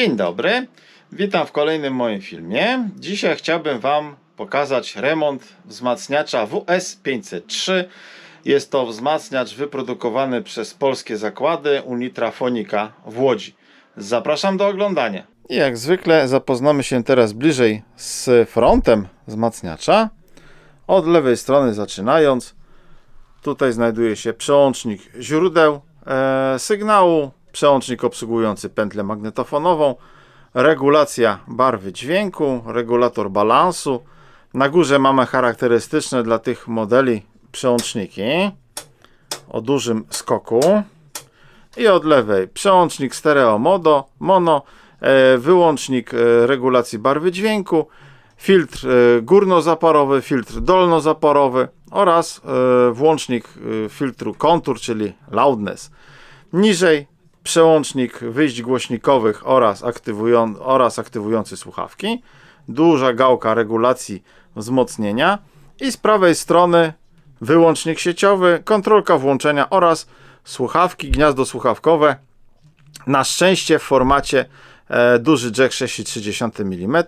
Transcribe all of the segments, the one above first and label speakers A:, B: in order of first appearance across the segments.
A: Dzień dobry, witam w kolejnym moim filmie. Dzisiaj chciałbym Wam pokazać remont wzmacniacza WS503. Jest to wzmacniacz wyprodukowany przez polskie zakłady Unitrafonika w Łodzi. Zapraszam do oglądania. Jak zwykle zapoznamy się teraz bliżej z frontem wzmacniacza. Od lewej strony zaczynając, tutaj znajduje się przełącznik źródeł e, sygnału, przełącznik obsługujący pętlę magnetofonową, regulacja barwy dźwięku, regulator balansu. Na górze mamy charakterystyczne dla tych modeli przełączniki o dużym skoku. I od lewej przełącznik stereo modo, mono, e, wyłącznik e, regulacji barwy dźwięku, filtr e, górnozaporowy, filtr dolnozaporowy oraz włącznik filtru kontur, czyli loudness. Niżej przełącznik wyjść głośnikowych oraz, aktywują, oraz aktywujący słuchawki, duża gałka regulacji wzmocnienia i z prawej strony wyłącznik sieciowy, kontrolka włączenia oraz słuchawki, gniazdo słuchawkowe. Na szczęście w formacie e, duży jack 6,3 mm,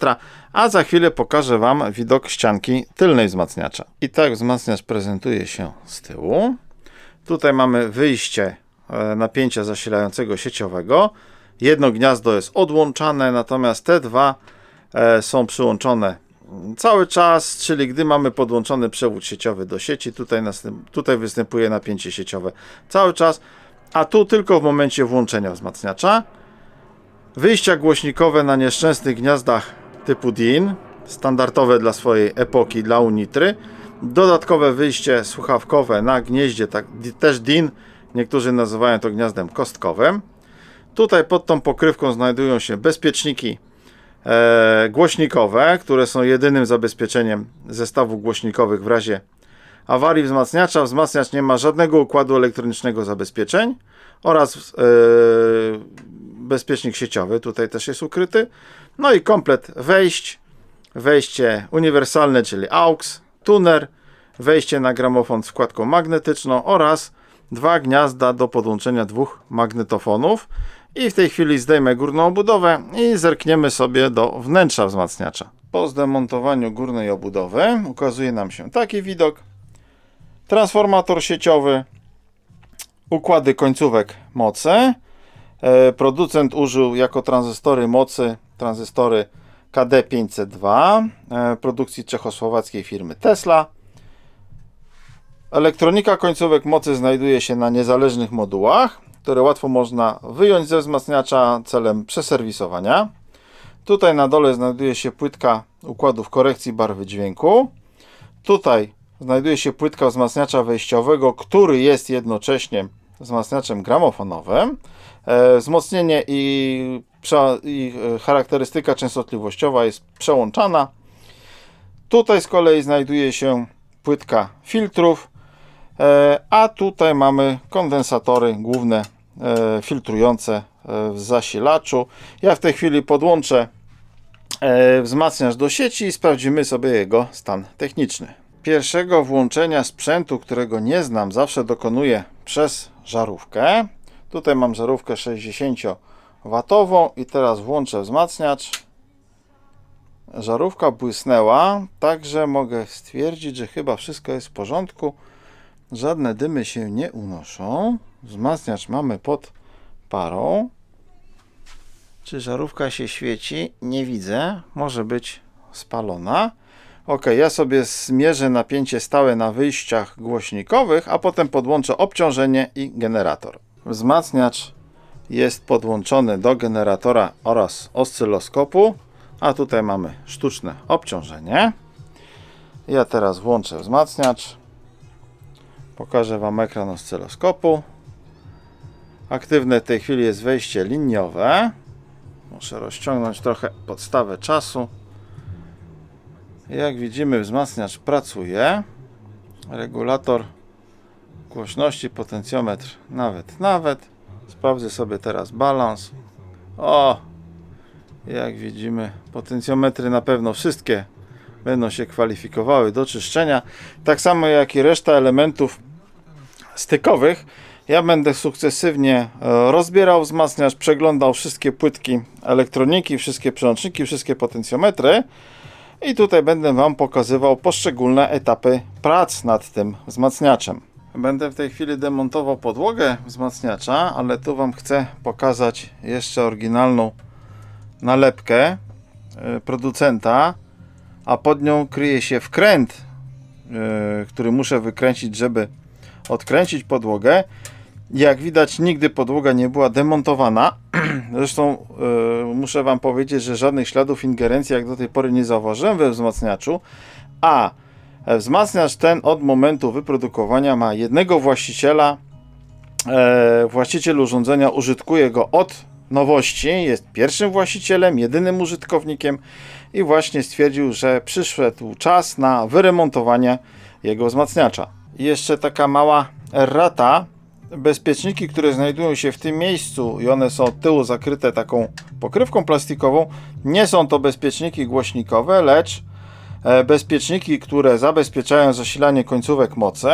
A: a za chwilę pokażę Wam widok ścianki tylnej wzmacniacza. I tak wzmacniacz prezentuje się z tyłu. Tutaj mamy wyjście napięcia zasilającego sieciowego. Jedno gniazdo jest odłączane, natomiast te dwa e, są przyłączone cały czas, czyli gdy mamy podłączony przewód sieciowy do sieci, tutaj, następ, tutaj występuje napięcie sieciowe cały czas, a tu tylko w momencie włączenia wzmacniacza. Wyjścia głośnikowe na nieszczęsnych gniazdach typu DIN, standardowe dla swojej epoki, dla Unitry. Dodatkowe wyjście słuchawkowe na gnieździe, tak, też DIN, niektórzy nazywają to gniazdem kostkowym. Tutaj pod tą pokrywką znajdują się bezpieczniki e, głośnikowe, które są jedynym zabezpieczeniem zestawów głośnikowych w razie awarii wzmacniacza. Wzmacniacz nie ma żadnego układu elektronicznego zabezpieczeń oraz e, bezpiecznik sieciowy, tutaj też jest ukryty. No i komplet wejść, wejście uniwersalne, czyli AUX, tuner, wejście na gramofon z wkładką magnetyczną oraz dwa gniazda do podłączenia dwóch magnetofonów. I w tej chwili zdejmę górną obudowę i zerkniemy sobie do wnętrza wzmacniacza. Po zdemontowaniu górnej obudowy ukazuje nam się taki widok. Transformator sieciowy, układy końcówek mocy. E, Producent użył jako tranzystory mocy tranzystory KD502 e, produkcji czechosłowackiej firmy Tesla. Elektronika końcówek mocy znajduje się na niezależnych modułach, które łatwo można wyjąć ze wzmacniacza celem przeserwisowania. Tutaj na dole znajduje się płytka układów korekcji barwy dźwięku. Tutaj znajduje się płytka wzmacniacza wejściowego, który jest jednocześnie wzmacniaczem gramofonowym. E, Wzmocnienie i, i e, charakterystyka częstotliwościowa jest przełączana. Tutaj z kolei znajduje się płytka filtrów, a tutaj mamy kondensatory główne e, filtrujące e, w zasilaczu. Ja w tej chwili podłączę e, wzmacniacz do sieci i sprawdzimy sobie jego stan techniczny. Pierwszego włączenia sprzętu, którego nie znam, zawsze dokonuję przez żarówkę. Tutaj mam żarówkę 60W i teraz włączę wzmacniacz. Żarówka błysnęła, także mogę stwierdzić, że chyba wszystko jest w porządku. Żadne dymy się nie unoszą. Wzmacniacz mamy pod parą. Czy żarówka się świeci? Nie widzę. Może być spalona. Ok, ja sobie zmierzę napięcie stałe na wyjściach głośnikowych, a potem podłączę obciążenie i generator. Wzmacniacz jest podłączony do generatora oraz oscyloskopu, a tutaj mamy sztuczne obciążenie. Ja teraz włączę wzmacniacz. Pokażę Wam ekran oscyloskopu. Aktywne w tej chwili jest wejście liniowe. Muszę rozciągnąć trochę podstawę czasu. Jak widzimy, wzmacniacz pracuje. Regulator głośności, potencjometr nawet, nawet. Sprawdzę sobie teraz balans. O! Jak widzimy, potencjometry na pewno wszystkie będą się kwalifikowały do czyszczenia. Tak samo jak i reszta elementów stykowych. Ja będę sukcesywnie e, rozbierał wzmacniacz, przeglądał wszystkie płytki elektroniki, wszystkie przełączniki, wszystkie potencjometry i tutaj będę Wam pokazywał poszczególne etapy prac nad tym wzmacniaczem. Będę w tej chwili demontował podłogę wzmacniacza, ale tu Wam chcę pokazać jeszcze oryginalną nalepkę e, producenta, a pod nią kryje się wkręt, e, który muszę wykręcić, żeby odkręcić podłogę. Jak widać, nigdy podłoga nie była demontowana. Zresztą e, muszę Wam powiedzieć, że żadnych śladów ingerencji jak do tej pory nie zauważyłem we wzmacniaczu, a wzmacniacz ten od momentu wyprodukowania ma jednego właściciela. E, właściciel urządzenia użytkuje go od nowości, jest pierwszym właścicielem, jedynym użytkownikiem i właśnie stwierdził, że przyszedł czas na wyremontowanie jego wzmacniacza. I jeszcze taka mała errata. Bezpieczniki, które znajdują się w tym miejscu i one są od tyłu zakryte taką pokrywką plastikową, nie są to bezpieczniki głośnikowe, lecz e, bezpieczniki, które zabezpieczają zasilanie końcówek mocy.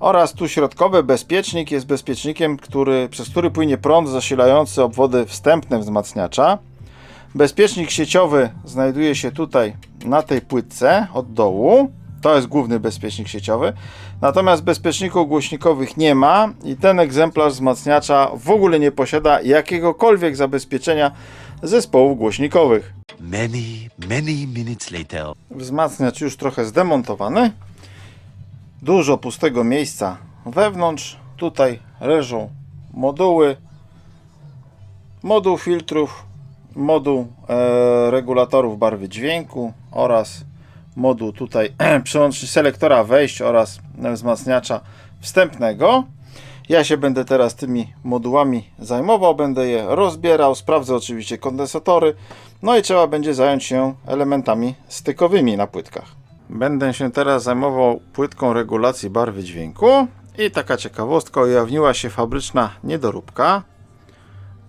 A: Oraz tu środkowy bezpiecznik jest bezpiecznikiem, który, przez który płynie prąd zasilający obwody wstępne wzmacniacza. Bezpiecznik sieciowy znajduje się tutaj na tej płytce od dołu. To jest główny bezpiecznik sieciowy. Natomiast bezpieczników głośnikowych nie ma i ten egzemplarz wzmacniacza w ogóle nie posiada jakiegokolwiek zabezpieczenia zespołów głośnikowych.
B: Many, many minutes later.
A: Wzmacniacz już trochę zdemontowany. Dużo pustego miejsca wewnątrz. Tutaj leżą moduły, moduł filtrów, moduł e, regulatorów barwy dźwięku oraz moduł tutaj przełącznik selektora wejść oraz wzmacniacza wstępnego. Ja się będę teraz tymi modułami zajmował, będę je rozbierał, sprawdzę oczywiście kondensatory, no i trzeba będzie zająć się elementami stykowymi na płytkach. Będę się teraz zajmował płytką regulacji barwy dźwięku i taka ciekawostka, ujawniła się fabryczna niedoróbka.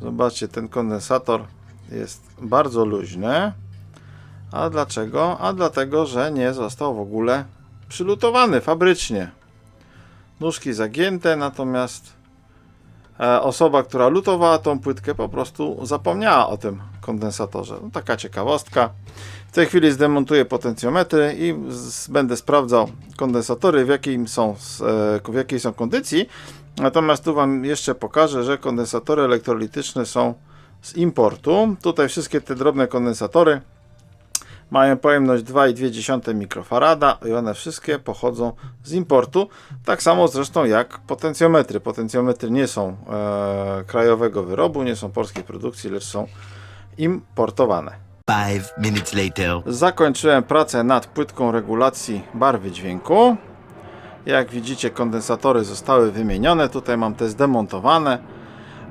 A: Zobaczcie, ten kondensator jest bardzo luźny. A dlaczego? A dlatego, że nie został w ogóle przylutowany fabrycznie. Nóżki zagięte, natomiast e, osoba, która lutowała tą płytkę, po prostu zapomniała o tym kondensatorze. No, taka ciekawostka. W tej chwili zdemontuję potencjometry i będę sprawdzał kondensatory, w, jakim są, e, w jakiej są kondycji. Natomiast tu Wam jeszcze pokażę, że kondensatory elektrolityczne są z importu. Tutaj wszystkie te drobne kondensatory mają pojemność 2,2 mikrofarada i one wszystkie pochodzą z importu. Tak samo zresztą jak potencjometry. Potencjometry nie są e, krajowego wyrobu, nie są polskiej produkcji, lecz są importowane.
B: Five minutes later.
A: Zakończyłem pracę nad płytką regulacji barwy dźwięku. Jak widzicie, kondensatory zostały wymienione. Tutaj mam te zdemontowane,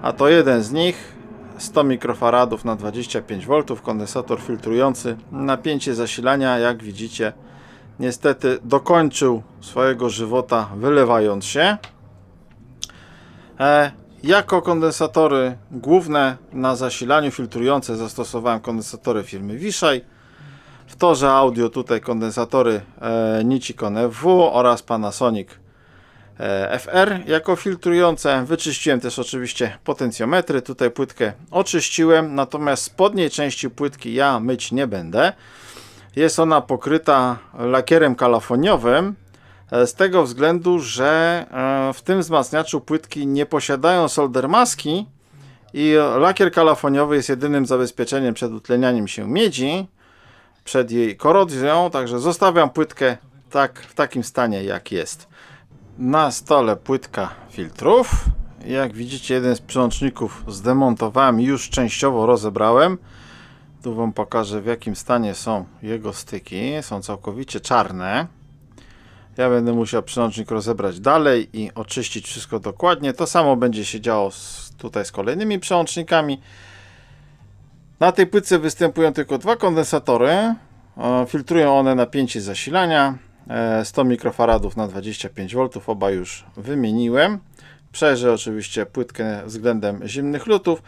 A: a to jeden z nich 100 mikrofaradów na 25 V, kondensator filtrujący. Napięcie zasilania, jak widzicie, niestety dokończył swojego żywota, wylewając się. E, jako kondensatory główne na zasilaniu filtrujące zastosowałem kondensatory firmy Wiszaj. W torze audio tutaj kondensatory e, Nichicon FW oraz Panasonic FR jako filtrujące. Wyczyściłem też oczywiście potencjometry. Tutaj płytkę oczyściłem, natomiast spodniej części płytki ja myć nie będę. Jest ona pokryta lakierem kalafoniowym. e, Z tego względu, że e, w tym wzmacniaczu płytki nie posiadają solder maski i lakier kalafoniowy jest jedynym zabezpieczeniem przed utlenianiem się miedzi, przed jej korozją, także zostawiam płytkę tak, w takim stanie jak jest. Na stole płytka filtrów. Jak widzicie, jeden z przełączników zdemontowałem już częściowo rozebrałem. Tu Wam pokażę, w jakim stanie są jego styki. Są całkowicie czarne. Ja będę musiał przełącznik rozebrać dalej i oczyścić wszystko dokładnie. To samo będzie się działo z, tutaj z kolejnymi przełącznikami. Na tej płytce występują tylko dwa kondensatory. Filtrują one napięcie zasilania. E, 100 mikrofaradów na 25 V. Oba już wymieniłem. Przejrzę oczywiście płytkę względem zimnych lutów.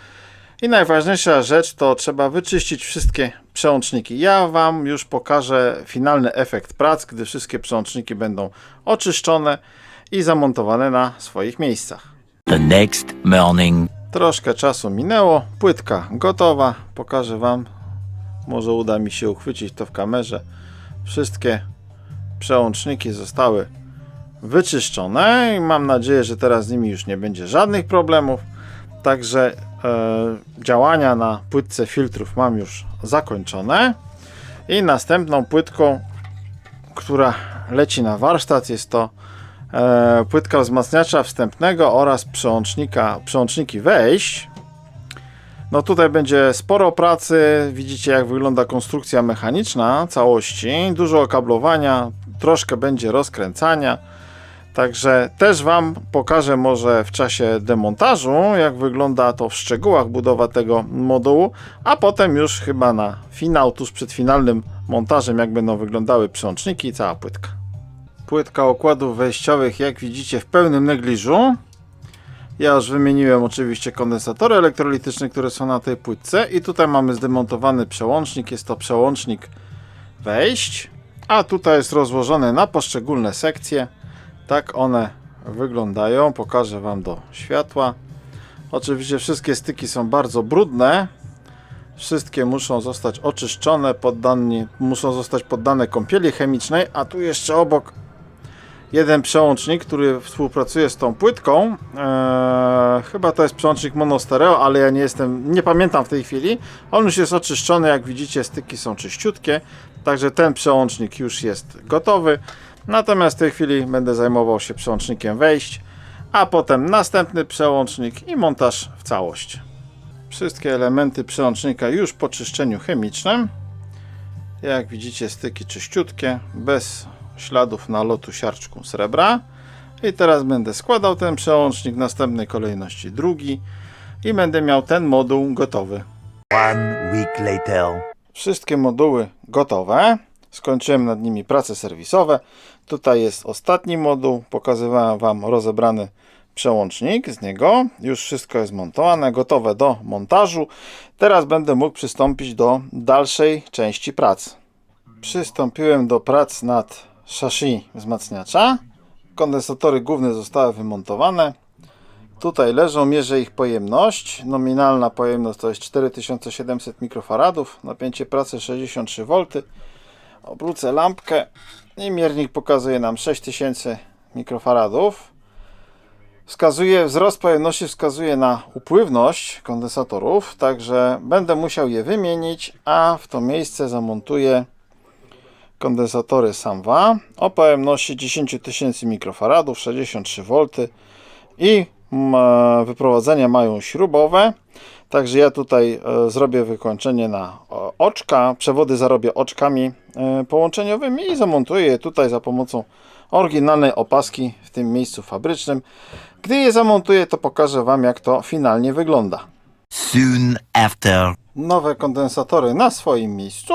A: I najważniejsza rzecz to trzeba wyczyścić wszystkie przełączniki. Ja Wam już pokażę finalny efekt prac, gdy wszystkie przełączniki będą oczyszczone i zamontowane na swoich miejscach.
B: The next morning.
A: Troszkę czasu minęło, płytka gotowa. Pokażę Wam, może uda mi się uchwycić to w kamerze. Wszystkie przełączniki zostały wyczyszczone i mam nadzieję, że teraz z nimi już nie będzie żadnych problemów. Także e, działania na płytce filtrów mam już zakończone. I następną płytką, która leci na warsztat, jest to e, płytka wzmacniacza wstępnego oraz przełącznika, przełączniki wejść. No tutaj będzie sporo pracy. Widzicie jak wygląda konstrukcja mechaniczna całości. Dużo okablowania, troszkę będzie rozkręcania. Także też Wam pokażę może w czasie demontażu, jak wygląda to w szczegółach budowa tego modułu, a potem już chyba na finał, tuż przed finalnym montażem, jak będą wyglądały przełączniki i cała płytka. Płytka okładów wejściowych, jak widzicie, w pełnym negliżu. Ja już wymieniłem oczywiście kondensatory elektrolityczne, które są na tej płytce i tutaj mamy zdemontowany przełącznik, jest to przełącznik wejść, a tutaj jest rozłożony na poszczególne sekcje. Tak one wyglądają. Pokażę Wam do światła. Oczywiście wszystkie styki są bardzo brudne. Wszystkie muszą zostać oczyszczone, poddani, muszą zostać poddane kąpieli chemicznej, a tu jeszcze obok jeden przełącznik, który współpracuje z tą płytką. Eee, chyba to jest przełącznik monostereo, ale ja nie jestem, nie pamiętam w tej chwili. On już jest oczyszczony, jak widzicie, styki są czyściutkie. Także ten przełącznik już jest gotowy. Natomiast w tej chwili będę zajmował się przełącznikiem wejść, a potem następny przełącznik i montaż w całość. Wszystkie elementy przełącznika już po czyszczeniu chemicznym. Jak widzicie, styki czyściutkie, bez śladów nalotu siarczką srebra. I teraz będę składał ten przełącznik w następnej kolejności drugi i będę miał ten moduł gotowy.
B: One week later.
A: Wszystkie moduły gotowe. Skończyłem nad nimi prace serwisowe. Tutaj jest ostatni moduł. Pokazywałem Wam rozebrany przełącznik z niego. Już wszystko jest montowane, gotowe do montażu. Teraz będę mógł przystąpić do dalszej części prac. Przystąpiłem do prac nad chassis wzmacniacza. Kondensatory główne zostały wymontowane. Tutaj leżą, mierzę ich pojemność. Nominalna pojemność to jest 4700 mikrofaradów, napięcie pracy 63 V. Obrócę lampkę i miernik pokazuje nam 6000 mikrofaradów. Wskazuje, wzrost pojemności wskazuje na upływność kondensatorów, także będę musiał je wymienić, a w to miejsce zamontuję kondensatory Samwa o pojemności 10 000 mikrofaradów, 63 V i wyprowadzenia mają śrubowe. Także ja tutaj e, zrobię wykończenie na o, oczka, przewody zarobię oczkami e, połączeniowymi i zamontuję je tutaj za pomocą oryginalnej opaski w tym miejscu fabrycznym. Gdy je zamontuję, to pokażę Wam jak to finalnie wygląda.
B: Soon after.
A: Nowe kondensatory na swoim miejscu.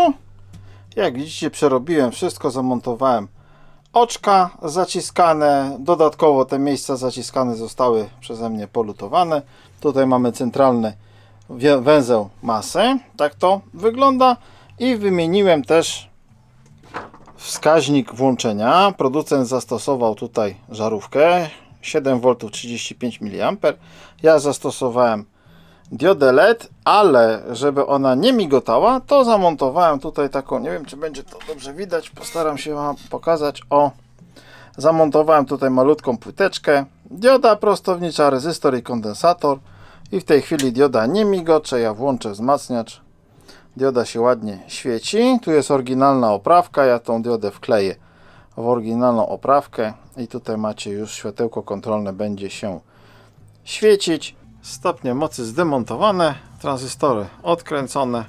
A: Jak widzicie, przerobiłem wszystko, zamontowałem oczka zaciskane. Dodatkowo te miejsca zaciskane zostały przeze mnie polutowane. Tutaj mamy centralny węzeł masy. Tak to wygląda. I wymieniłem też wskaźnik włączenia. Producent zastosował tutaj żarówkę 7V 35 mA. Ja zastosowałem diodę LED, ale żeby ona nie migotała, to zamontowałem tutaj taką, nie wiem czy będzie to dobrze widać, postaram się Wam pokazać, o zamontowałem tutaj malutką płyteczkę, dioda prostownicza, rezystor i kondensator. I w tej chwili dioda nie migocze, ja włączę wzmacniacz, dioda się ładnie świeci, tu jest oryginalna oprawka, ja tą diodę wkleję w oryginalną oprawkę. I tutaj macie już światełko kontrolne będzie się świecić. Stopnie mocy zdemontowane, tranzystory odkręcone.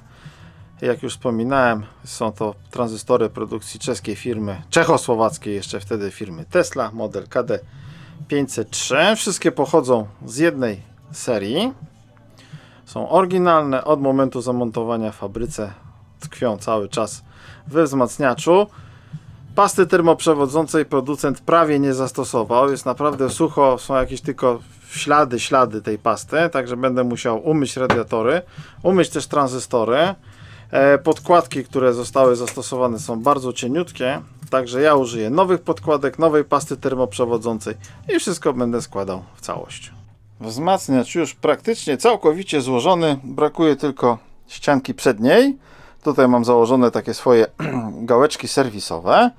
A: Jak już wspominałem, są to tranzystory produkcji czeskiej firmy, czechosłowackiej jeszcze wtedy firmy Tesla, model KD503. Wszystkie pochodzą z jednej serii. Są oryginalne od momentu zamontowania w fabryce, tkwią cały czas we wzmacniaczu. Pasty termoprzewodzącej producent prawie nie zastosował. Jest naprawdę sucho, są jakieś tylko ślady, ślady tej pasty, także będę musiał umyć radiatory, umyć też tranzystory. E, Podkładki, które zostały zastosowane są bardzo cieniutkie, także ja użyję nowych podkładek, nowej pasty termoprzewodzącej i wszystko będę składał w całość. Wzmacniacz już praktycznie całkowicie złożony. Brakuje tylko ścianki przedniej. Tutaj mam założone takie swoje gałeczki serwisowe.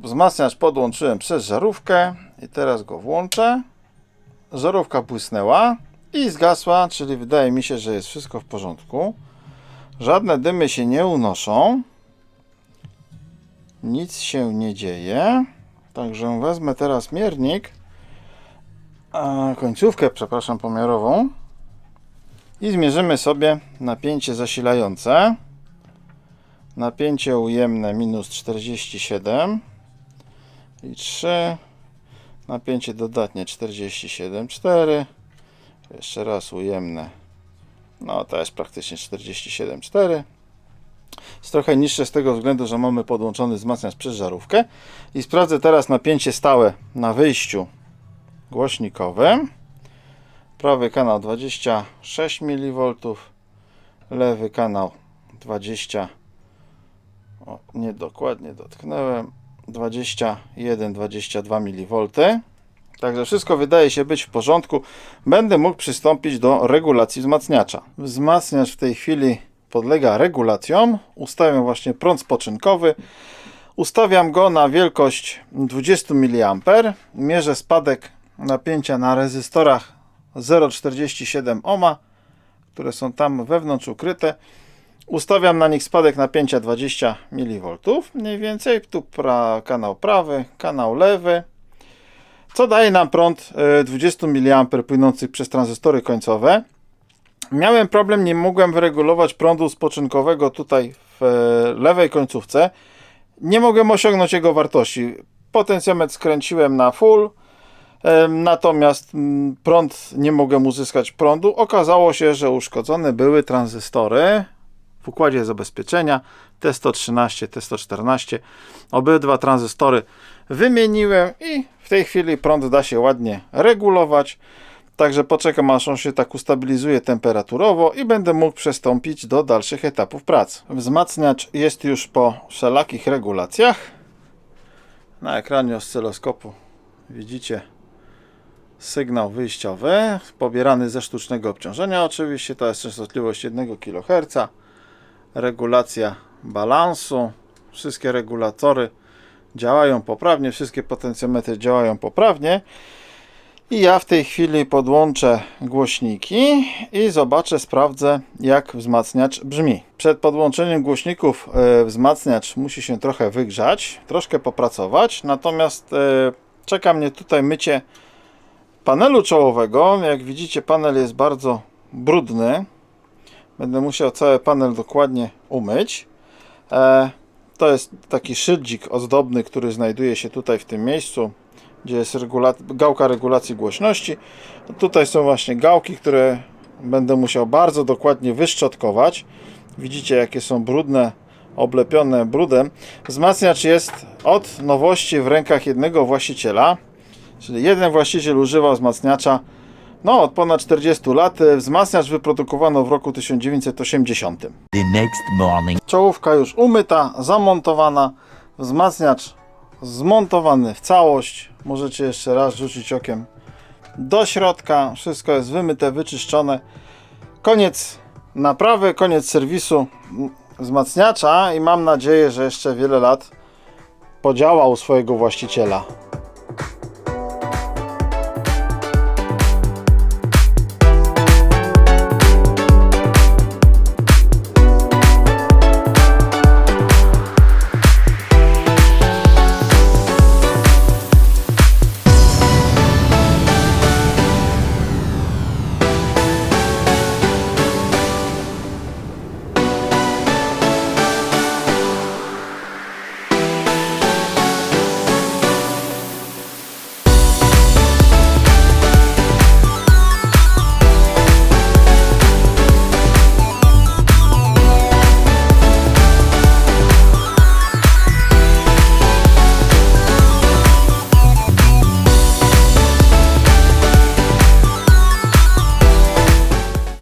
A: Wzmacniacz podłączyłem przez żarówkę i teraz go włączę. Żarówka błysnęła i zgasła, czyli wydaje mi się, że jest wszystko w porządku. Żadne dymy się nie unoszą. Nic się nie dzieje. Także wezmę teraz miernik, końcówkę, przepraszam, pomiarową i zmierzymy sobie napięcie zasilające. Napięcie ujemne minus 47 i 3. Napięcie dodatnie 47,4. Jeszcze raz ujemne. No to jest praktycznie 47,4. Jest trochę niższe z tego względu, że mamy podłączony wzmacniacz przez żarówkę. I sprawdzę teraz napięcie stałe na wyjściu głośnikowym. Prawy kanał 26 mV, lewy kanał 20. O, niedokładnie dotknąłem. 21-22 mV. Także wszystko wydaje się być w porządku. Będę mógł przystąpić do regulacji wzmacniacza. Wzmacniacz w tej chwili podlega regulacjom. Ustawiam właśnie prąd spoczynkowy. Ustawiam go na wielkość 20 mA. Mierzę spadek napięcia na rezystorach 0,47 ohma, które są tam wewnątrz ukryte. Ustawiam na nich spadek napięcia 20 mV. Mniej więcej. Tu pra, kanał prawy, kanał lewy. Co daje nam prąd e, 20 mA płynący przez tranzystory końcowe. Miałem problem, nie mogłem wyregulować prądu spoczynkowego tutaj w e, lewej końcówce. Nie mogłem osiągnąć jego wartości. Potencjometr skręciłem na full, e, natomiast mm, prąd nie mogłem uzyskać prądu. Okazało się, że uszkodzone były tranzystory w układzie zabezpieczenia T113, T114. Obydwa tranzystory wymieniłem i w tej chwili prąd da się ładnie regulować. Także poczekam aż on się tak ustabilizuje temperaturowo i będę mógł przystąpić do dalszych etapów pracy. Wzmacniacz jest już po wszelakich regulacjach. Na ekranie oscyloskopu widzicie sygnał wyjściowy, pobierany ze sztucznego obciążenia oczywiście, to jest częstotliwość 1 kHz, regulacja balansu, wszystkie regulatory działają poprawnie, wszystkie potencjometry działają poprawnie. I ja w tej chwili podłączę głośniki i zobaczę, sprawdzę jak wzmacniacz brzmi. Przed podłączeniem głośników e, wzmacniacz musi się trochę wygrzać, troszkę popracować, natomiast e, czeka mnie tutaj mycie panelu czołowego. Jak widzicie panel jest bardzo brudny. Będę musiał cały panel dokładnie umyć. E, to jest taki szydzik ozdobny, który znajduje się tutaj w tym miejscu gdzie jest regula gałka regulacji głośności. Tutaj są właśnie gałki, które będę musiał bardzo dokładnie wyszczotkować. Widzicie, jakie są brudne, oblepione brudem. Wzmacniacz jest od nowości w rękach jednego właściciela, czyli jeden właściciel używa wzmacniacza no, od ponad 40 lat. Wzmacniacz wyprodukowano w roku 1980.
B: The next morning.
A: Czołówka już umyta, zamontowana, wzmacniacz zmontowany w całość. Możecie jeszcze raz rzucić okiem do środka. Wszystko jest wymyte, wyczyszczone. Koniec naprawy, koniec serwisu wzmacniacza i mam nadzieję, że jeszcze wiele lat podziała u swojego właściciela.